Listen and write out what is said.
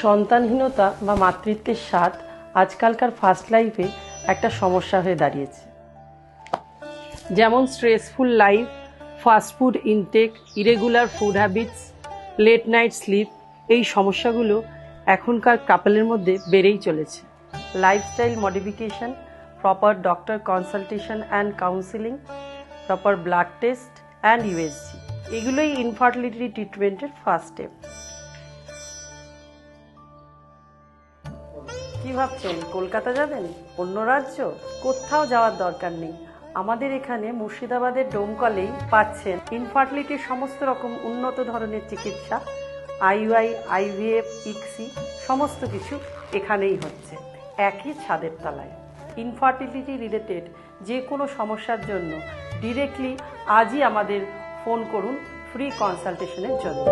সন্তানহীনতা বা মাতৃত্বের স্বাদ আজকালকার ফার্স্ট লাইফে একটা সমস্যা হয়ে দাঁড়িয়েছে। যেমন stressful life fast food intake irregular food habits late night sleep এই সমস্যাগুলো এখনকার কাপলের মধ্যে বেড়েই চলেছে। Lifestyle modification proper doctor consultation and counselling proper blood test and USG এগুলোই ইনফার্টিলিটি ট্রিটমেন্টের ফার্স্ট স্টেপ কি ভাবছেন, কলকাতা যাবেন? অন্য রাজ্য? কোথাও যাওয়ার দরকার নেই। আমাদের এখানে মুর্শিদাবাদের ডোমকলেই পাচ্ছেন ইনফার্টিলিটির সমস্ত রকম উন্নত ধরনের চিকিৎসা আইওআই আইভিএফ ইক্সি সমস্ত কিছু এখানেই হচ্ছে, একই ছাদের তলায়। ইনফার্টিলিটি রিলেটেড যে কোনো সমস্যার জন্য ডিরেক্টলি আজই আমাদের ফোন করুন ফ্রি কনসালটেশনের জন্য।